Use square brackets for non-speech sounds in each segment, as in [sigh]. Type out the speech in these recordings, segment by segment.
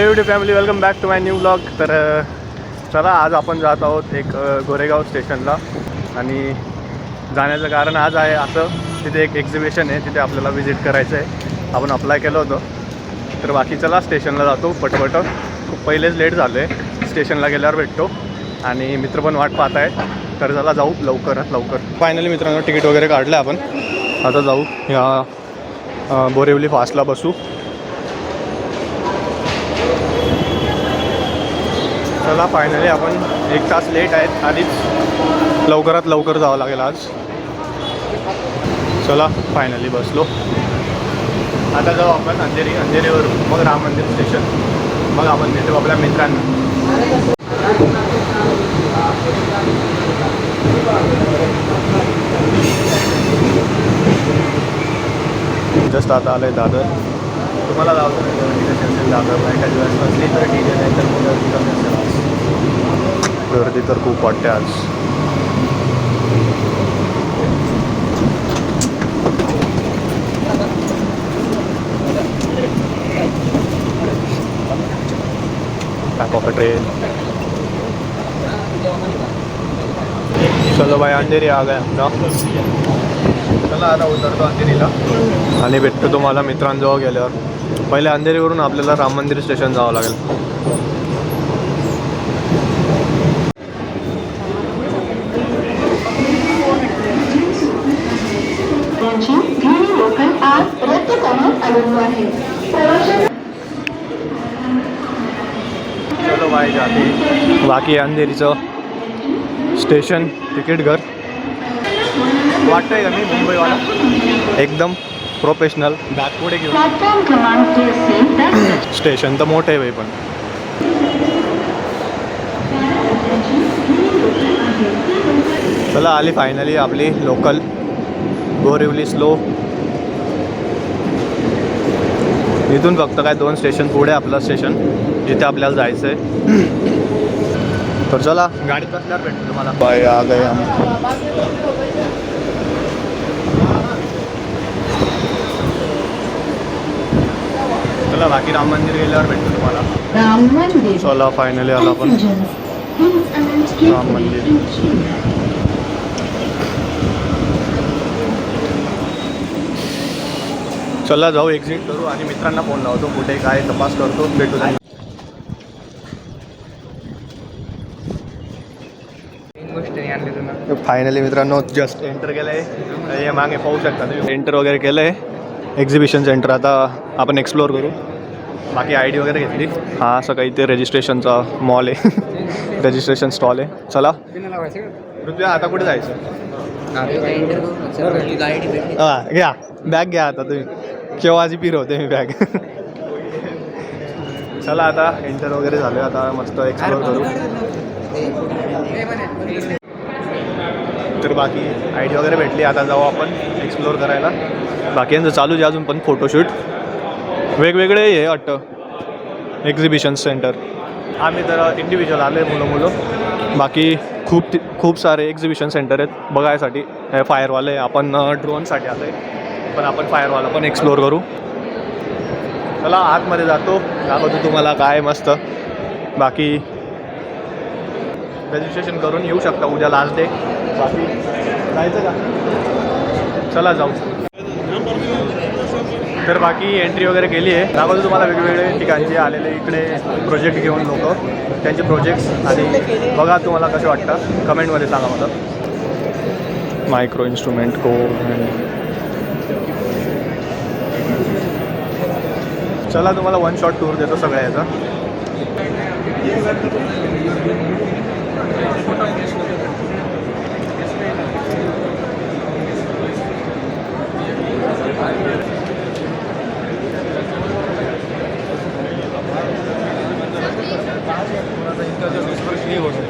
एवढी family welcome back to my new blog तर चला आज आपण जात आहोत एक गोरेगाव स्टेशनला. आणि जाण्याचं कारण आज आहे असं तिथे एक एक्झिबिशन आहे तिथे आपल्याला व्हिजिट करायचं आहे. आपण अप्लाय केलं होतं. तर बाकी चला स्टेशनला जातो पटपट. खूप पहिलेच लेट झालो आहे स्टेशनला गेल्यावर भेटतो. आणि मित्र पण वाट पाहत आहे तर चला जाऊ लवकरात लवकर. फायनली मित्रांनो तिकीट वगैरे काढलं आपण. आता जाऊ. ह्या बोरिवली फास्टला बसू. चला फायनली आपण एक तास लेट आहेत. आधीच लवकरात लवकर जावं लागेल आज. चला फायनली बसलो. आता जाऊ आपण अंधेरी अंधेरीवरून. मग राम मंदिर स्टेशन मग आपण भेटू आपल्या मित्रांना. जस्ट आता आलं आहे दादर. तुम्हाला लावतो असेल दादर नाही काही दिवस असली तर ठीक आहे नाही तर मग गर्दी तर खूप वाटते आज. ट्रेन चलो भाई अंधेरी आ गए ना चला आता उतरतो अंधेरीला. आणि भेटतो तुम्हाला मित्रांजवळ गेल्यावर. पहिले अंधेरीवरून आपल्याला राम मंदिर स्टेशन जावं लागेल त्यांची धीरी लोकल आज रद्द करण्यात आलेली आहे प्रवाशांना चलो भाई जाते बाकी अंधेरीचं स्टेशन तिकीट घर. वाटतंय का मी मुंबईवाला? एकदम प्रोफेशनल बॅग पुढे घेऊन स्टेशन [clears throat] तर मोठं आहे बाई पण. चला आली फायनली आपली लोकल बोरिवली स्लो इथून फक्त काय दोन स्टेशन पुढे आपलं स्टेशन जिथे आपल्याला जायचं आहे [clears throat] तर चला. गाडीत बसल्यावर भेटतो तुम्हाला? बाय आ गए हम चला बाकी राम मंदिर गेल्यावर भेटतो तुम्हाला. राम मंदिर. चला फायनली आला आपण. राम मंदिर. चला जाऊ एक्झिट करू आणि मित्रांना फोन लावतो कुठे काय तपास करतो भेटू. फायनली मित्रांनो जस्ट एंटर केलं आहे हे मागे पाहू शकता तुम्ही. एंटर वगैरे केलं आहे एक्झिबिशन सेंटर आता आपण एक्सप्लोअर करू. बाकी आय डी वगैरे घेतली. हा असं काही ते रजिस्ट्रेशनचा मॉल आहे. [laughs] रजिस्ट्रेशन स्टॉल आहे. चला. पृथ्वी आता कुठे जायचं? हां घ्या. बॅग घ्या आता तुम्ही. केव्हाची पिरवते मी बॅग [laughs] चला आता एंटर वगैरे झालं. आता मस्त एक्सप्लोअर करू. तर बाकी आय डी वगैरे भेटली आता जाऊ आपण एक्सप्लोअर करायला. बाकी यांचं चालू आहे अजून पण फोटोशूट वेगवेगळे हे वाटतं. एक्झिबिशन सेंटर आम्ही तर इंडिव्हिज्युअल आलो आहे मुलं मुलं बाकी खूप ति- खूप सारे एक्झिबिशन सेंटर आहेत. बघायसाठी. हे फायरवाले आपण ड्रोनसाठी आलो आहे पण आपण फायरवाला पण एक्सप्लोअर करू. चला आतमध्ये जातो. दाखवतो तुम्हाला काय मस्त. बाकी रजिस्ट्रेशन करून येऊ शकता उद्या लास्ट डे बाकी जायचं का चला जाऊ. तर बाकी एंट्री वगैरे केली आहे. दाखवतो तुम्हाला वेगवेगळे ठिकाणचे आलेले इकडे प्रोजेक्ट घेऊन लोक. त्यांचे प्रोजेक्ट्स आणि बघा तुम्हाला कसे वाटतं कमेंटमध्ये सांगा मला. मायक्रो इन्स्ट्रुमेंट को चला तुम्हाला वन शॉट टूर देतो सगळ्या याचा वन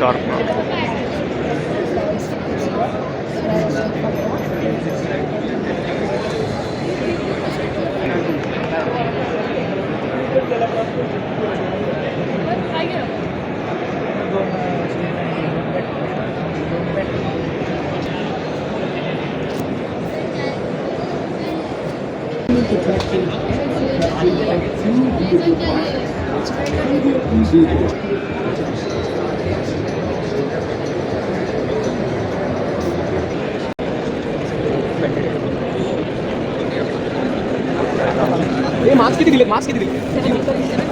शॉर्प हे मास्क किती दिले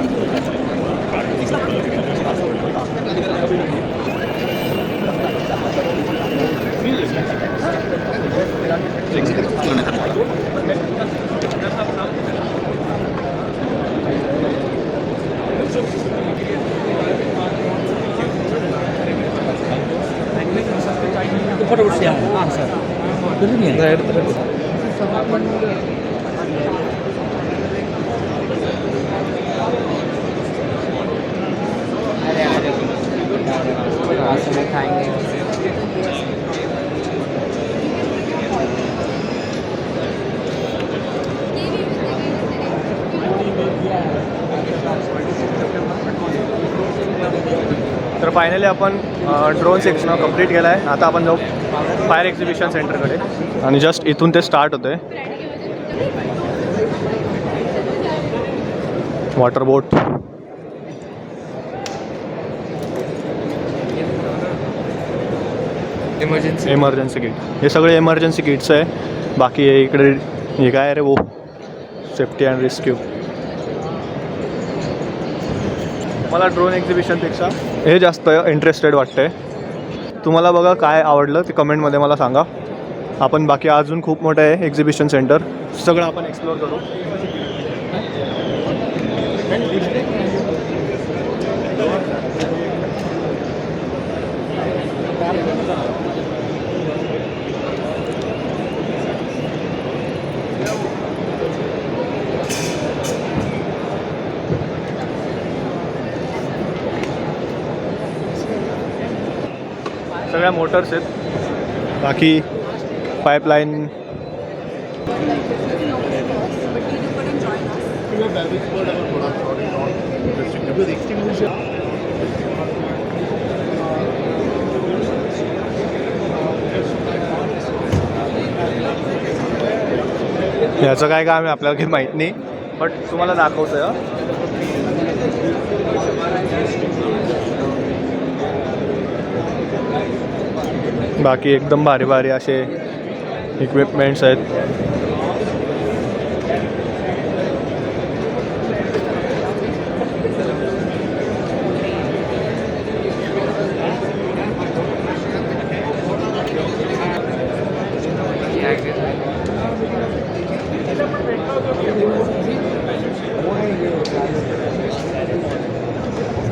तर फायनली आपण ड्रोन सेक्शन कंप्लीट केलं आहे आता आपण जाऊ फायर एक्झिबिशन सेंटरकडे आणि जस्ट इथून ते स्टार्ट होतं आहे water boat emergency emergency kit हे सगळे एमर्जन्सी किट्स आहे. बाकी हे इकडे हे काय रे वो? सेफ्टी अँड रेस्क्यू मला ड्रोन एक्झिबिशनपेक्षा हे जास्त इंटरेस्टेड वाटतंय. तुम्हाला बघा काय आवडलं ते कमेंटमध्ये मला सांगा. आपण बाकी अजून खूप मोठं आहे एक्झिबिशन सेंटर सगळं आपण एक्सप्लोअर करू. सगळ्या मोटर्स आहेत. बाकी पाईपलाईन याचं काय काम आहे आपल्याला काही माहीत नाही. बट तुम्हाला दाखवतं बाकी एकदम भारी भारी असे इक्विपमेंट्स आहेत.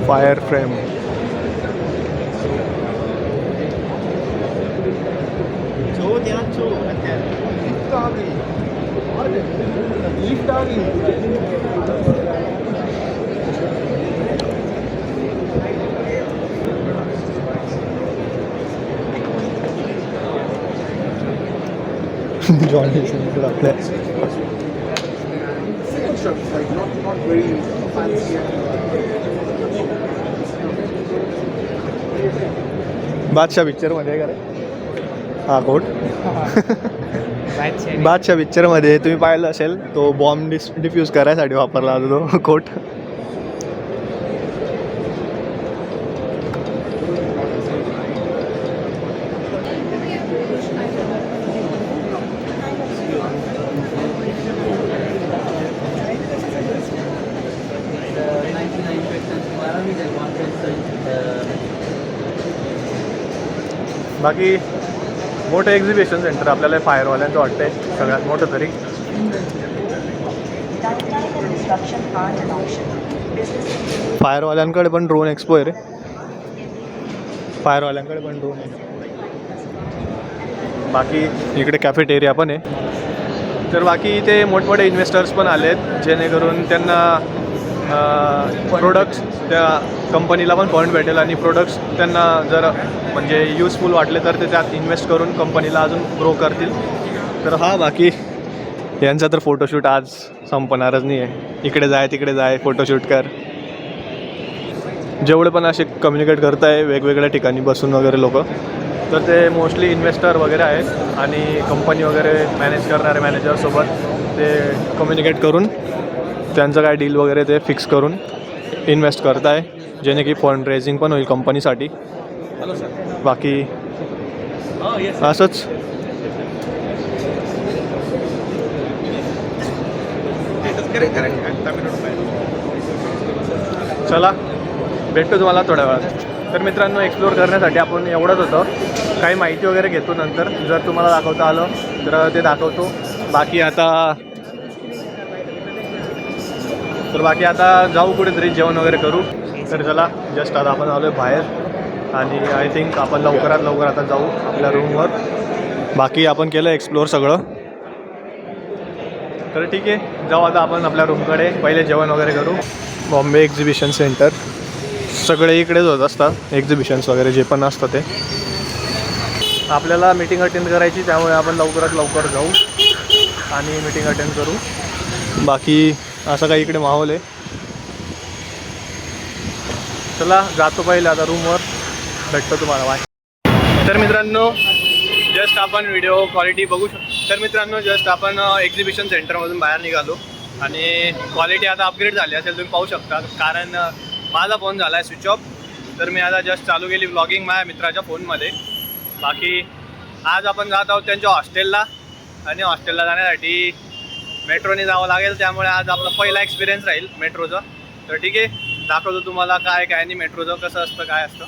फायर फ्रेम जॉनी आपल्या बादशाह पिक्चरमध्ये आहे का रे? हा कोट बादशाह. पिक्चरमध्ये तुम्ही पाहिलं असेल तो बॉम्ब डिस डिफ्यूज करायसाठी वापरला जातो तो कोट. बाकी मोठं एक्झिबिशन सेंटर आपल्याला फायरवाल्यांचं वाटतंय सगळ्यात मोठं तरी. फायरवाल्यांकडे पण ड्रोन एक्सपो आहे रे. फायरवाल्यांकडे पण ड्रोन आहे. बाकी इकडे कॅफेटेरिया पण आहे. तर बाकी इथे मोठमोठे इन्व्हेस्टर्स पण आले आहेत जेणेकरून त्यांना प्रोडक्ट्स त्या कंपनीला पण पॉईंट भेटेल आणि प्रोडक्ट्स त्यांना जर म्हणजे युजफुल वाटले तर ते त्यात इन्व्हेस्ट करून कंपनीला अजून ग्रो करतील. तर हा बाकी यांचा तर फोटोशूट आज संपणारच नाही आहे इकडे जाय तिकडे जाय फोटोशूट कर. जेवढे पण असे कम्युनिकेट करत आहे वेगवेगळ्या ठिकाणी बसून वगैरे लोक तर ते मोस्टली इन्व्हेस्टर वगैरे आहेत आणि कंपनी वगैरे मॅनेज करणारे मॅनेजरसोबत ते कम्युनिकेट करून त्यांचं काय डील वगैरे ते फिक्स करून इन्व्हेस्ट करत आहे जेणे की फंड रेझिंग पण होईल कंपनीसाठी बाकी असंच. चला भेटतो तुम्हाला थोड्या वेळात. तर मित्रांनो एक्सप्लोअर करण्यासाठी आपण एवढंच होतं. काही माहिती वगैरे घेतो नंतर. जर तुम्हाला दाखवता आलं तर ते दाखवतो. बाकी आता तर बाकी आता जाऊ कुठेतरी जेवण वगैरे करू. तर चला जस्ट आता आपण आलो आहे बाहेर. आणि आय थिंक आपण लवकरात लवकर आता जाऊ आपल्या रूमवर बाकी आपण केलं एक्सप्लोअर सगळं. तर ठीक आहे जाऊ आता आपण आपल्या रूमकडे पहिले जेवण वगैरे करू. बॉम्बे एक्झिबिशन सेंटर सगळे इकडेच होत असतात एक्झिबिशन्स वगैरे जे पण असतं ते. आपल्याला मीटिंग अटेंड करायची त्यामुळे आपण लवकरात लवकर जाऊ. आणि मीटिंग अटेंड करू. बाकी असं काही इकडे माहोल आहे. चला जातो पहिले आता रूमवर भेटतो तुम्हाला बाय तर मित्रांनो जस्ट आपण व्हिडिओ क्वालिटी बघू शकतो तर मित्रांनो जस्ट आपण एक्झिबिशन सेंटरमधून बाहेर निघालो. आणि क्वालिटी आता अपग्रेड झाली असेल तुम्ही पाहू शकता. कारण माझा फोन झाला आहे स्विच ऑफ तर मी आता जस्ट चालू केली ब्लॉगिंग माझ्या मित्राच्या फोनमध्ये बाकी आज आपण जात आहोत त्यांच्या हॉस्टेलला आणि हॉस्टेलला जाण्यासाठी मेट्रोने जावं लागेल त्यामुळे आज आपला पहिला एक्सपिरियन्स राहील मेट्रोचा. तर ठीक आहे दाखवतो तुम्हाला काय काय आणि मेट्रोचं कसं असतं काय असतं.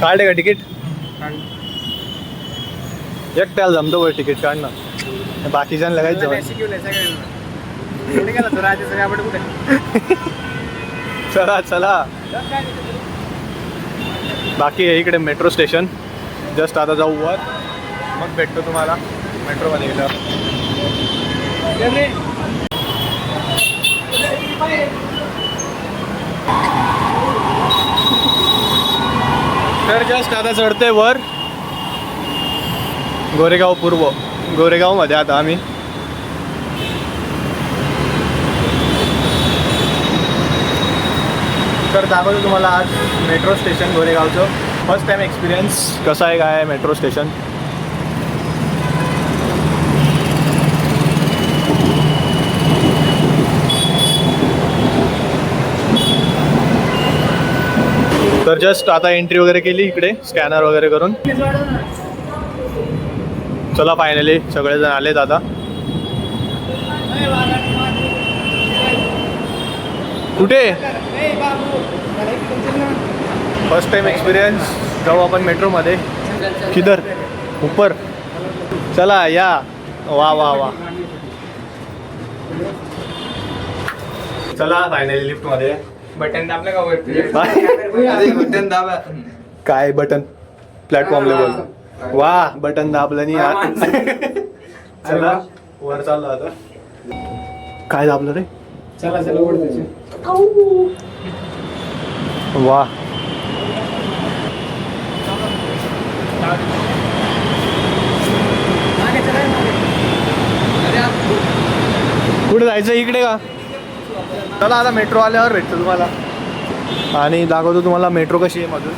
काढले का तिकीट एकट्याला जमतो बरं तिकीट काढ ना बाकीच्या लगायचं चला चला. बाकी आहे इकडे मेट्रो स्टेशन जस्ट आता जाऊ वर. मग भेटतो तुम्हाला. मेट्रोमध्ये गेल्यावर तर जस्ट आता चढते वर. गोरेगाव पूर्व. गोरेगावमध्ये आता आम्ही. तर दाखवतो तुम्हाला आज मेट्रो स्टेशन गोरेगावचं फर्स्ट टाईम एक्सपिरियन्स कसा आहे काय मेट्रो स्टेशन तर जस्ट आता एंट्री वगैरे केली इकडे स्कॅनर वगैरे करून. चला फायनली सगळेजण आलेत आता कुठे? फर्स्ट टाइम एक्सपिरियन्स जाऊ आपण मेट्रोमध्ये. किधर? ऊपर चला या. वा वा वा. चला फायनली लिफ्टमध्ये बटन दाबलं का वरती? [laughs] बटन दाबा. काय बटन प्लॅटफॉर्म लेवल वा बटन दाबलं नाही. [laughs] चला. वर चाललो आता. काय दाबलं रे? चला चला वा. कुठे जायचं? इकडे का? चला आता मेट्रो आल्यावर भेटतो तुम्हाला. आणि दाखवतो तुम्हाला मेट्रो कशी आहे मधून.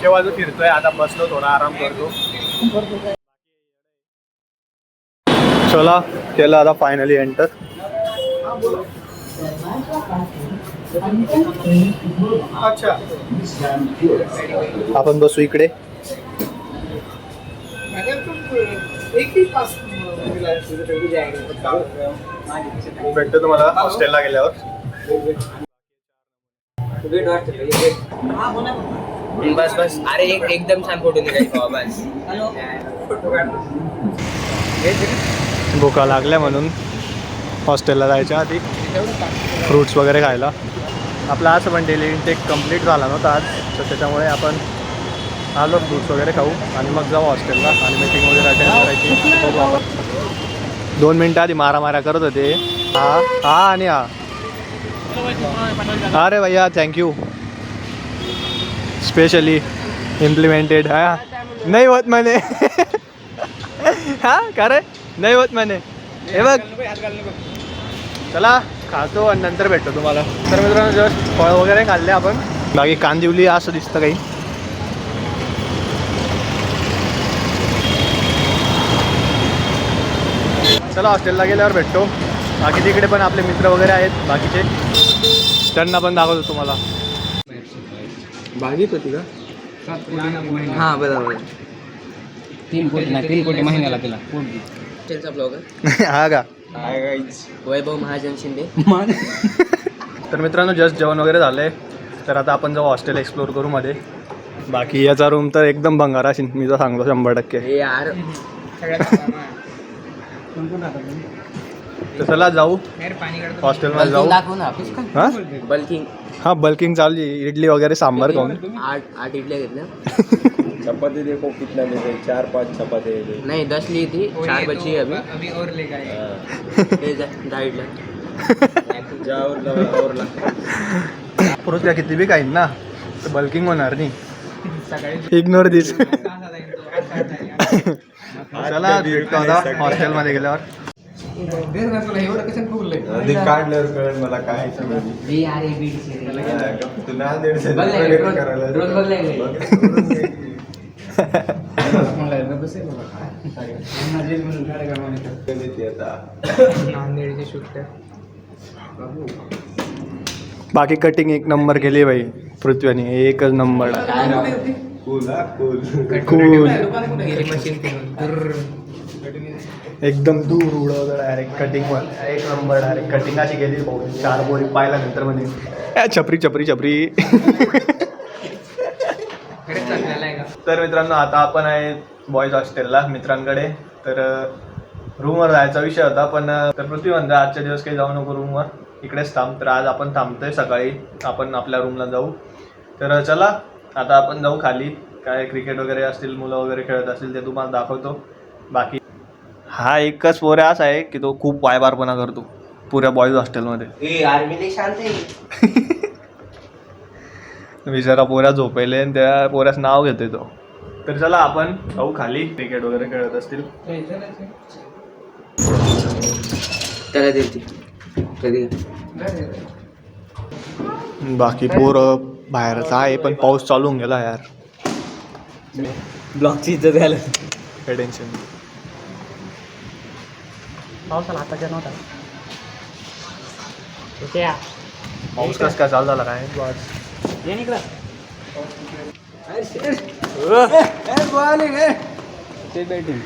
केव्हा जो फिरतोय आता बसलो थोडा आराम करतो. चला. केलं आता फायनली एंटर अच्छा. आपण बसू इकडे. भेटतो तुम्हाला हॉस्टेलला गेल्यावर. बस बस. अरे एक एकदम छान फोटो निघायचा बस. भुका लागल्या म्हणून हॉस्टेलला जायच्या आधी. फ्रूट्स वगैरे खायला. आपला असं पण डेली इंटेक कंप्लीट झाला नव्हता आज. तर त्याच्यामुळे आपण आलो फ्रूट्स वगैरे खाऊ आणि मग जाऊ हॉस्टेलला आणि मीटिंग वगैरे अटेंड करायची. बघू आपण दोन मिनटं आधी मारामाऱ्या करत होते. हा हा आणि हा. अरे भैया थँक्यू स्पेशली इम्प्लिमेंटेड हा? नाही होत म्हणे. [laughs] हा का रे? नाही होत म्हणे. हे बघ. चला. खातो आणि नंतर भेटतो तुम्हाला. तर मित्रांनो जस्ट फळ वगैरे खाल्ले आपण. बाकी कांदिवली असं दिसतं काही. चला हॉस्टेलला गेल्यावर भेटतो. बाकी तिकडे पण आपले मित्र वगैरे आहेत बाकीचे. त्यांना पण दाखवतो तुम्हाला. भाजीत होती का? हा बरोबर. तीन कोटी नाही तीन कोटी महिन्याला तिला. त्यांचा [laughs] ब्लॉगर हा का वैभव महाजन शिंदे. तर मित्रांनो जस्ट जेवण वगैरे झालंय. तर आता आपण जाऊ हॉस्टेल एक्सप्लोर करू मध्ये. बाकी याचा रूम तर एकदम भंगार असेल मी तर सांगतो शंभर टक्के. हे यार. [laughs] तर चला जाऊ. हॉस्टेलमध्ये जाऊ. हां? बल्किंग. हां बल्किंग चालली. इडली वगैरे सांबार खाऊन [laughs] आठ आठ इडल्या घेतल्या. चपाती देखो कितना लेते हैं? चार पांच चपाती ले नाही दस ली थी चार बची है अभी. अभी और ले गए. [laughs] [laughs] और ला और ला. पुरुष किती बी काही ना तर बल्किंग होणार नाही. इग्नोर दिस चला हॉस्टेलमध्ये गेल्यावर. काढल्यावर कळेल मला काय. B R A B. नांदेडचे सुट्ट्या. बाकी कटिंग एक नंबर केली बाई पृथ्वीने. एकच नंबर cool. कूल मशीन एकदम दूर उडवलं डायरेक्ट कटिंग एक नंबर डायरेक्ट कटिंग अशी गेली भाऊ चार बोरी पाहिला नंतर मध्ये छपरी छपरी छपरी. तर मित्रांनो आता आपण आहे बॉईज हॉस्टेलला मित्रांकडे. तर रूमवर जायचा विषय होता पण तर पृथ्वी आजच्या दिवस काही जाऊ नको रूमवर इकडेच थांब. तर आज आपण थांबतोय सकाळी. आपण आपल्या रूमला जाऊ. तर चला आता आपण जाऊ खाली. काय क्रिकेट वगैरे असतील मुलं वगैरे खेळत असतील ते तुम्हाला दाखवतो. बाकी हा एकच पोऱ्या असा आहे की तो खूप वायबारपणा करतो पुऱ्या बॉईज हॉस्टेलमध्ये ए आर्मी लई शांत आहे. [laughs] विचारा पोऱ्या झोपेले आणि त्या पोऱ्याच नाव घेतोय तो. तर चला आपण जाऊ खाली. क्रिकेट वगैरे खेळत असतील. त्याला देते कधी? बाकी पोरं बाहेरच आहे पण पाऊस चालू होऊन गेला यार. ब्लॉकची इज्जत घ्यायला. काय टेन्शन पावसाला हाताच्या नव्हता पाऊस कस काय चालू झाला काय तू आज ये निकडा ते बॅटिंग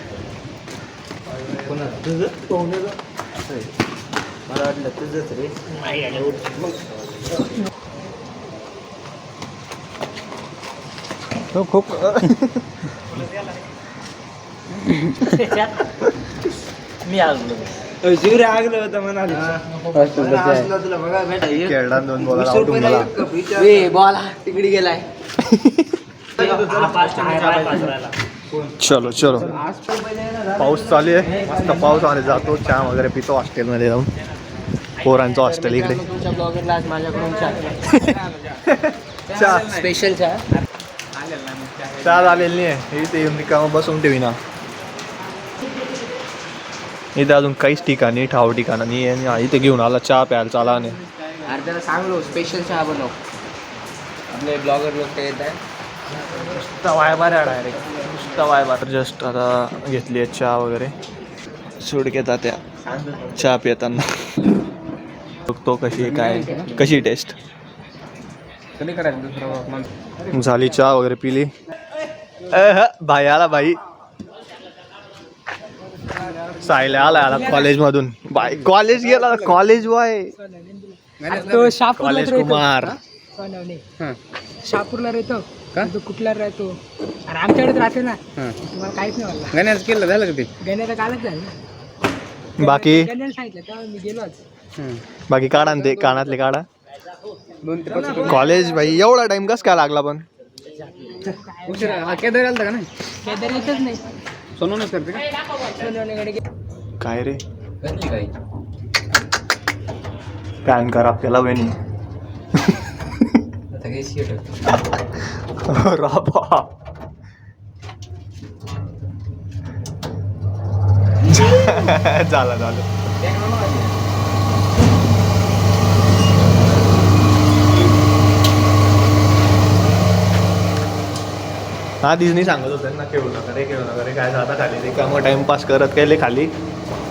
मला वाटलं तुझंच रे खूप मी आलो. जीव आगलं होतं म्हणाले तुला बघा बेटा हे खेळला दोन बॉल तिकडे गेलाय. चलो चलो. पाऊस चालू आहे. मस्त पाऊस आले जातो. चहा वगैरे पितो हॉस्टेलमध्ये जाऊन. पोरांचं हॉस्टेल इकडे. तुमच्या ब्लॉगरला आज माझ्याकडून चहा. [laughs] चहा. स्पेशल चहा. चहा झालेली नाही. आहे इथे येऊन रिकामं बसून ठेवी ना इथे अजून काहीच ठिकाणी ठाव ठिकाणं आणि इथे घेऊन आला चहा प्यायला चाला नाही अरे त्याला सांगलो स्पेशल चहा बनव. आपले ब्लॉगर लोक ते येत आहे वायबार डायरेक्ट नुसता वायबार जस्ट आता घेतली आहे चहा वगैरे. सुडकेता त्या चहा पिताना. बघतो कशी काय कशी टेस्ट झाली चहा वगैरे पिली. भाई आला भाई. सायला आला आला कॉलेजमधून. बाय कॉलेज गेला कॉलेज वाय. तो शापूरला कॉलेज कुमार. शापूरला राहतो का? तो कुठला राहतो? अरे आमच्याकडे राहते ना. तुम्हाला काहीच नाही वाटलं. गण्याचं केलं झालं का ते? गण्याचं कालच झालं ना. बाकी? गण्याला सांगितलं तेव्हा मी गेलो आज. बाकी काढा ना ते कानातले काढा. दोन ते पाच कॉलेज भाई एवढा टाइम कस काय लागला पण? उशिरा. केदार आलता का नाही? केदार येतच नाही. सोनवणच करते का? काय रे? पॅन कर आपल्याला वहिनी. राबा झालं झालं. हा दिसनी सांगत होतं ना खेळू नका रे खेळू नका रे काय जाता खाली रे मग टाइमपास करत केले खाली.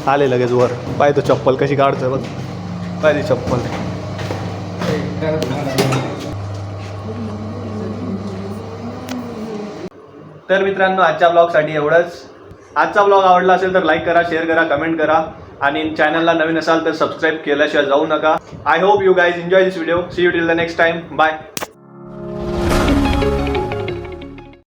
आले लगेच वर. पाय तो चप्पल कशी काढतो बघ. पाहिजे चप्पल. तर मित्रांनो आजच्या ब्लॉगसाठी एवढंच. आजचा ब्लॉग आवडला असेल तर लाईक करा शेअर करा कमेंट करा. आणि चॅनलला नवीन असाल तर सबस्क्राईब केल्याशिवाय जाऊ नका. I hope you guys enjoy this video see you till the next time bye